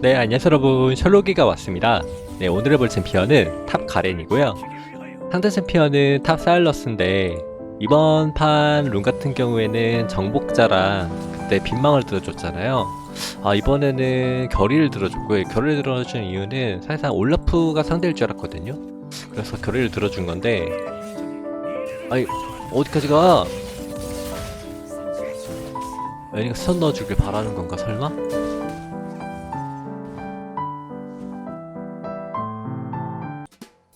네, 안녕하세요 여러분. 셜록이가 왔습니다. 네, 오늘 해볼 챔피언은 탑 가렌이고요. 상대 챔피언은 탑 사일러스인데 이번 판 룬 같은 경우에는 정복자랑 그때 빈망을 들어줬잖아요. 아, 이번에는 결의를 들어줬고요. 결의를 들어준 이유는 사실상 올라프가 상대일 줄 알았거든요. 그래서 결의를 들어준 건데 아니, 어디까지 가? 애니가 스턴 넣어주길 바라는 건가, 설마?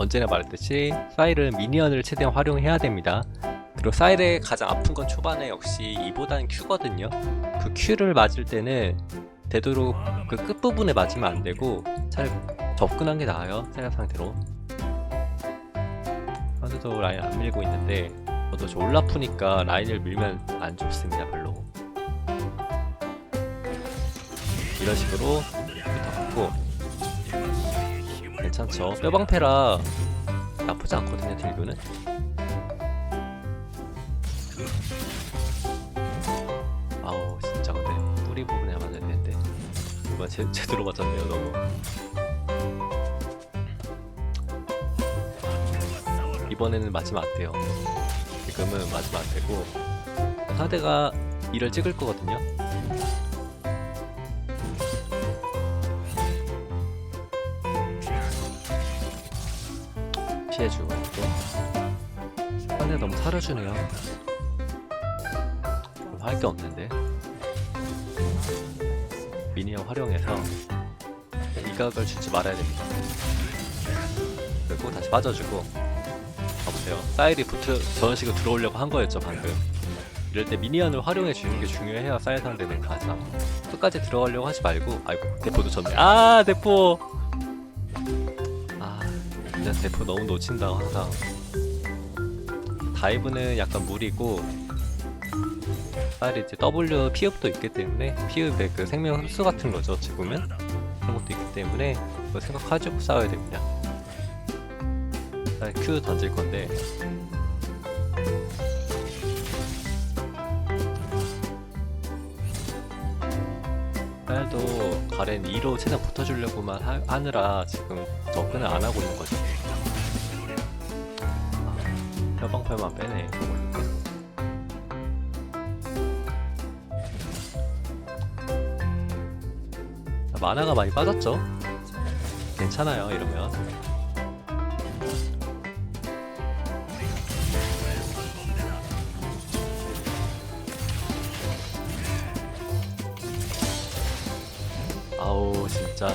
언제나 말했듯이 사일은 미니언을 최대한 활용해야 됩니다. 그리고 사일의 가장 아픈 건 초반에 역시 이보다는 Q거든요. 그 Q를 맞을 때는 되도록 그 끝부분에 맞으면 안 되고 차라리 접근한 게 나아요. 세라 상태로. 현재도 라인 안 밀고 있는데 저도 저 올라프니까 라인을 밀면 안 좋습니다. 별로. 이런 식으로 붙어갖고 괜찮죠. 뼈방패라 나쁘지 않거든요, 딜교는. 아우, 진짜 근데 뿌리 부분에 맞아야 되는데. 이거 제, 제대로 맞았네요, 너무. 이번에는 맞으면 안 돼요. 지금은 맞으면 안 되고. 상대가 이를 찍을 거거든요. 피해주고 또 상대 너무 사려주네요. 할 게 없는데. 미니언 활용해서 이각을 주지 말아야 됩니다. 그리고 다시 빠져주고. 봐보세요. 사일이 붙어 저런 식으로 들어오려고 한 거였죠 방금. 이럴 때 미니언을 활용해 주는 게 중요해요 사일 상대는 가장 끝까지 들어가려고 하지 말고. 아이고 대포도 졌네. 아 대포! 아 진짜 대포 너무 놓친다 항상. 다이브는 약간 무리고 사일이 이제 W 피읍도 있기 때문에 피읍의 그 생명 흡수 같은 거죠 어찌 보면 그런 것도 있기 때문에 그거 생각하시고 싸워야 됩니다. 자, Q 던질 건데. 사일도 가렌 2로 최대한 붙어주려고만 하, 하느라 지금 접근을 안 하고 있는 거죠 뼈방패만 빼네. 모르니까 만화가 많이 빠졌죠? 괜찮아요 이러면. 아우 진짜.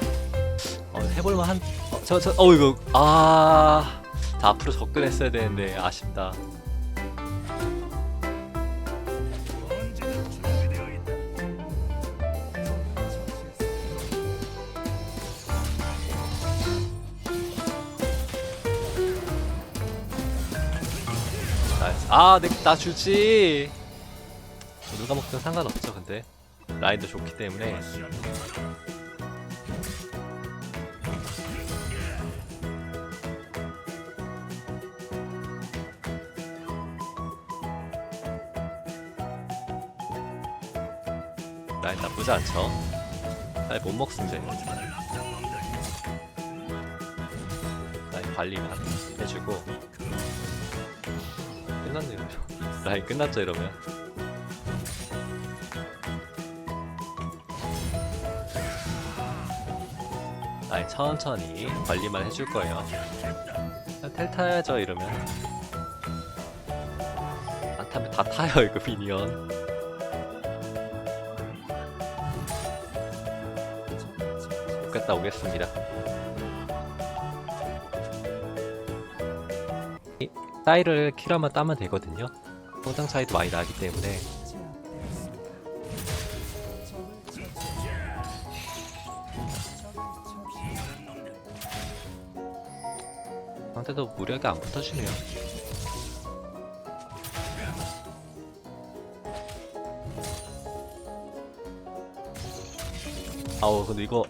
어, 해볼만 한... 어, 저, 저, 어 이거 아... 자, 앞으로 접근했어야 되는데 아쉽다. 아, 내, 나 주지. 누가 먹든 상관없죠, 근데. 라인도 좋기 때문에. 나쁘지 않죠? 라인 못 먹습니다, 이거. 라인 관리만 해주고. 끝났네요. 라인 끝났죠, 이러면. 라인 천천히 관리만 해줄 거예요. 그냥 텔 타야죠, 이러면. 안 타면 다 타요, 이거 미니언. 갔다 오겠습니다. 이 사이를 킬하만 따면 되거든요. 성장 차이도 많이 나기 때문에 상대도 무리하게 안 붙어주네요. 아우 근데 이거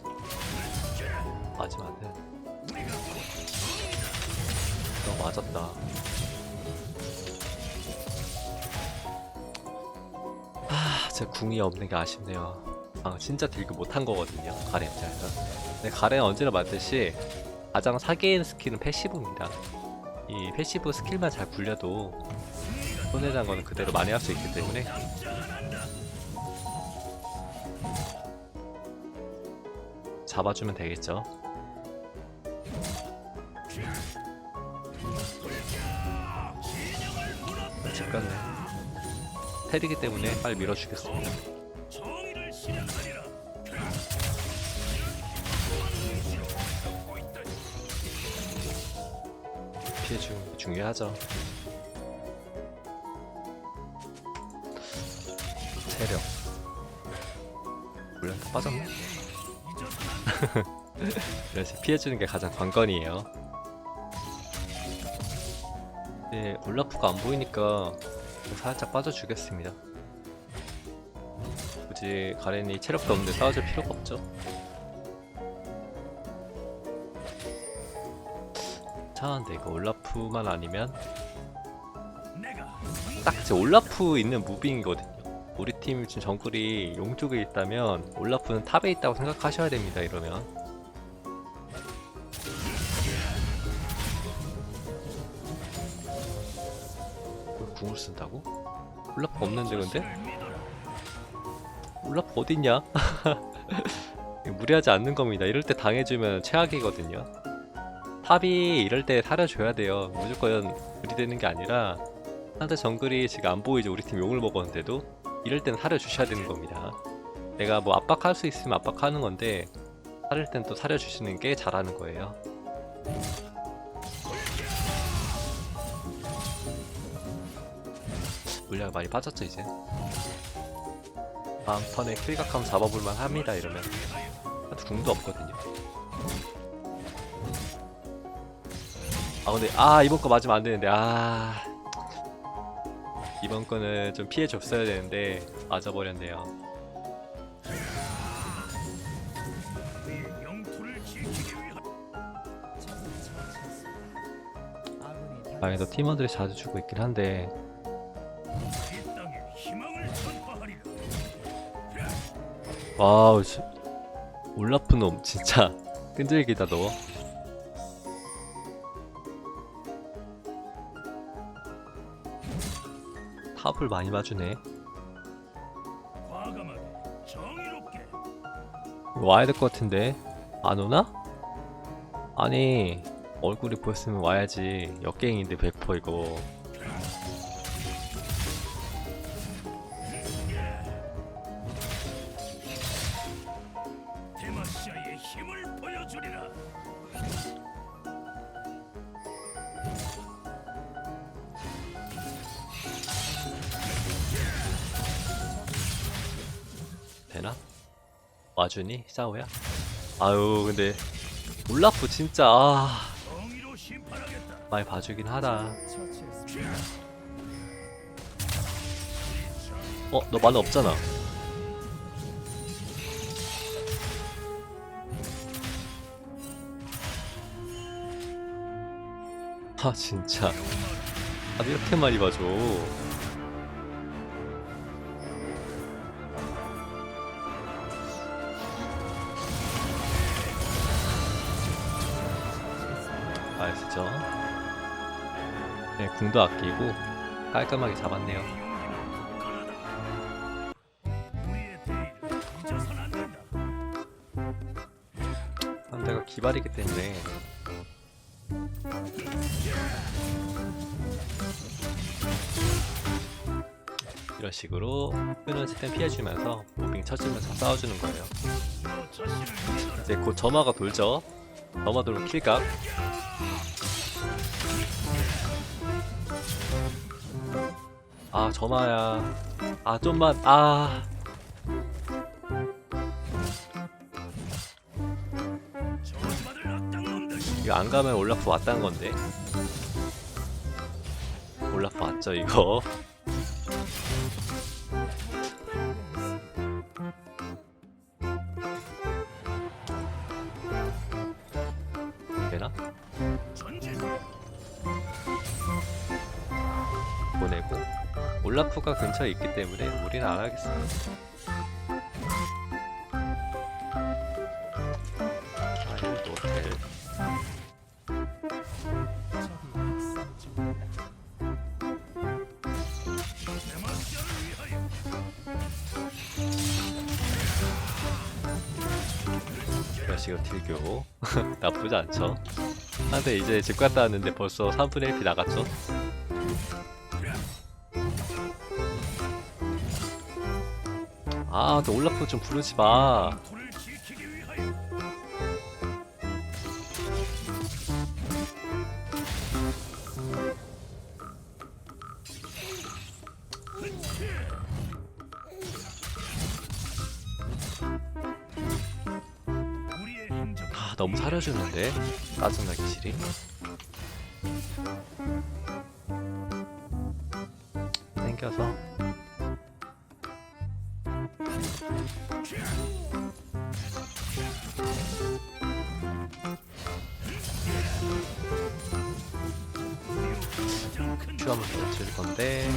너 맞았다. 아, 제 궁이 없는 게 아쉽네요. 방금 진짜 딜교 못한 거거든요 가렌 입장에서 근데 가렌 언제나 말듯이 가장 사기인 스킬은 패시브입니다 이 패시브 스킬만 잘 굴려도 손해라는 거는 그대로 만회할 수 있기 때문에 잡아주면 되겠죠 집 갔네 테리기 때문에 빨리 밀어주겠습니다 실현하리라. 피해 주는 게 중요하죠. 체력. 물론 다 빠졌네? 그래서 피해주는 게 가장 관건이에요. 네, 올라프가 안 보이니까 살짝 빠져주겠습니다. 굳이 가렌이 체력도 없는데 싸워줄 필요가 없죠. 차한데 이거 올라프만 아니면 딱제 올라프 있는 무빙이거든요. 우리 팀 지금 정글이 용 쪽에 있다면 올라프는 탑에 있다고 생각하셔야 됩니다. 이러면 궁을 쓴다고? 올라프 없는데 근데? 믿어라. 올라프 어딨냐? 무리하지 않는 겁니다. 이럴 때 당해주면 최악이거든요. 탑이 이럴 때 사려줘야 돼요. 무조건 무리되는 게 아니라 상대 정글이 지금 안 보이죠. 우리 팀 용을 먹었는데도 이럴 땐 사려주셔야 되는 겁니다. 내가 뭐 압박할 수 있으면 압박하는 건데 사릴 땐또 사려주시는 게 잘하는 거예요. 물량 많이 빠졌죠 이제. 다음 턴에 킬각 한번 잡아볼만 합니다 이러면. 궁도 없거든요. 아 근데 아 이번 거 맞으면 안 되는데 아. 이번 거는 좀 피해 줬어야 되는데 맞아버렸네요. 방에서 팀원들이 자주 주고 있긴 한데 와우 씨. 올라프 놈 진짜. 끈질기다 너. 탑을 많이 봐주네. 와야 될 것 같은데. 안 오나? 아니 얼굴이 보였으면 와야지. 역갱인데 100% 이거 되나? 와주니? 싸우야? 아유 근데 올라프 진짜 아. 많이 봐주긴 하다 어? 너 만화 없잖아 아 진짜 아 이렇게 많이 봐줘 나이스죠 네 궁도 아끼고 깔끔하게 잡았네요. 상대가 기발이기 때문에 이런 식으로 끄는 스템 피해주면서 무빙 쳐주면서 싸워주는 거예요. 이제 곧 점화가 돌죠 점화 돌면 킬각 아 점화야. 아 좀만 아. 이거 안 가면 올라프 왔다는 건데? 올라프 왔죠 이거 해변가 근처에 있기 때문에 우리는 안 하겠습니다. 아, 이건 노텔. 시간 튀교 나쁘지 않죠? 아, 근데 이제 집 갔다 왔는데 벌써 3분의 1피 나갔죠? 아 근데 올라프 좀 부르지 마. 아 너무 사려주는데? 짜증나기 싫이 큐 한번 더칠 건데.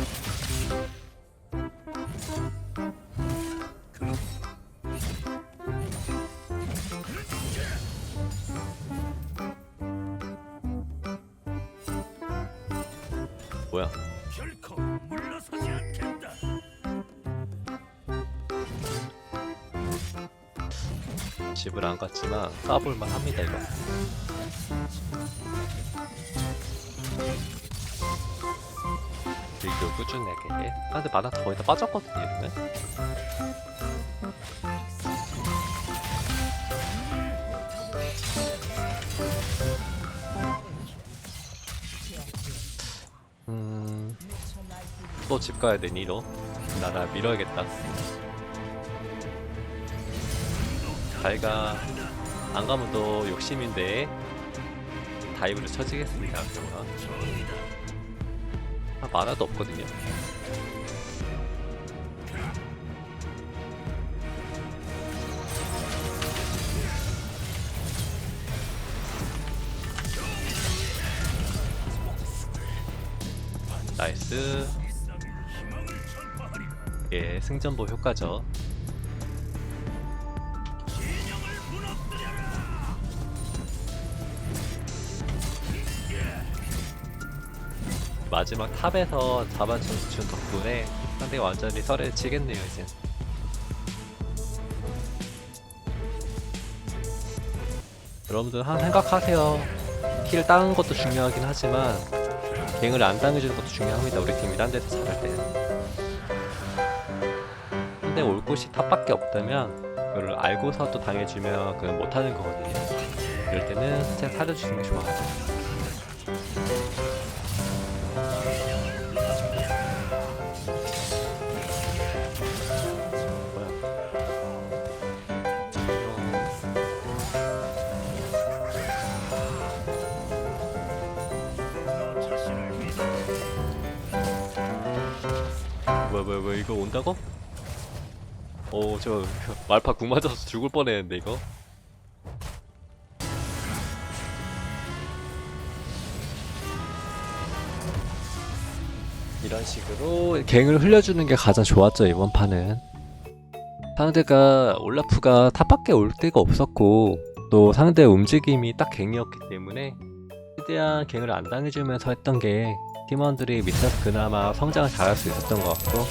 뭐야? 결코 물러서지 않겠다. 집을 안 갔지만 까볼만 합니다 이거 꾸준하게 아 근데 다 거의 다 빠졌거든요 이러면 음또 집 가야 되니 너? 나나 밀어야겠다. 잘가. 안 가면 또 욕심인데 다이브를 쳐지겠습니다 그러면 아, 만화도 없거든요 나이스. 예 승전보 효과죠 마지막 탑에서 잡아준 덕분에 상대가 완전히 썰에 치겠네요 이제. 여러분들 한 생각하세요. 킬 따는 것도 중요하긴 하지만 갱을 안 당해주는 것도 중요합니다 우리 팀이 딴 데서 잘할 때는 근데 올 곳이 탑밖에 없다면 그걸 알고서도 당해주면 그건 못하는 거거든요. 이럴 때는 진짜 살려주시는 게 좋아요 뭐야 뭐야 이거 온다고? 오 저 말파 궁 맞아서 죽을 뻔했는데 이거 이런 식으로 갱을 흘려주는 게 가장 좋았죠 이번 판은 상대가 올라프가 탑밖에 올 데가 없었고 또 상대 움직임이 딱 갱이었기 때문에 최대한 갱을 안 당해주면서 했던 게 팀원들이 밑에서 그나마 성장을 잘할 수 있었던 것 같고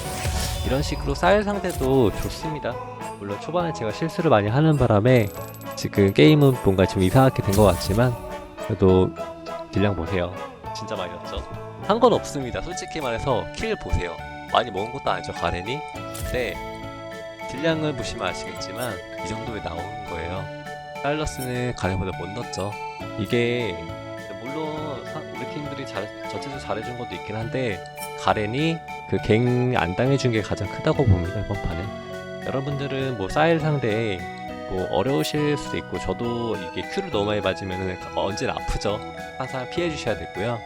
이런 식으로 쌀 상대도 좋습니다. 물론 초반에 제가 실수를 많이 하는 바람에 지금 게임은 뭔가 좀 이상하게 된 것 같지만 그래도 딜량 보세요. 진짜 많이 넣었죠. 한 건 없습니다. 솔직히 말해서 킬 보세요. 많이 먹은 것도 아니죠 가렌이. 근데 딜량을 보시면 아시겠지만 이 정도에 나오는 거예요. 사일러스는 가렌보다 못 넣었죠. 이게 잘, 전체적으로 잘해준 것도 있긴 한데 가렌이 그 갱 안 당해준 게 가장 크다고 봅니다 이번 판은. 여러분들은 뭐 사일 상대에 뭐 어려우실 수도 있고 저도 이게 큐를 너무 많이 맞으면 언제나 아프죠. 항상 피해 주셔야 되고요.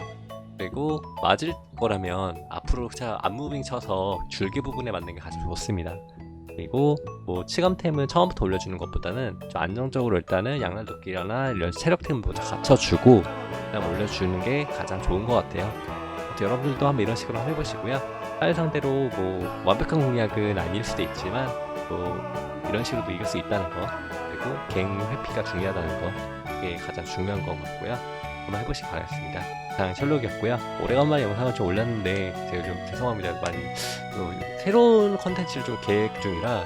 그리고 맞을 거라면 앞으로 자 안무빙 쳐서 줄기 부분에 맞는 게 가장 좋습니다 그리고 뭐 치감템은 처음부터 올려주는 것보다는 좀 안정적으로 일단은 양날 도끼나 이런 체력템 먼저 갖춰주고 그다음 올려주는 게 가장 좋은 것 같아요. 여러분들도 한번 이런 식으로 한번 해보시고요. 딸 상대로 뭐 완벽한 공략은 아닐 수도 있지만 뭐 이런 식으로도 이길 수 있다는 거 그리고 갱 회피가 중요하다는 거 그게 가장 중요한 것 같고요. 한번 해보시기 바라겠습니다. 이상 셜록이었고요. 오래간만에 영상을 좀 올렸는데 제가 좀 죄송합니다. 많이 또 새로운 컨텐츠를 좀 계획 중이라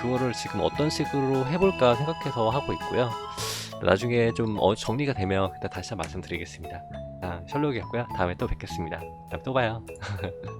그거를 지금 어떤 식으로 해볼까 생각해서 하고 있고요. 나중에 좀 어- 정리가 되면 그때 다시 한번 말씀드리겠습니다. 자, 셜록이었고요. 다음에 또 뵙겠습니다. 또 봐요.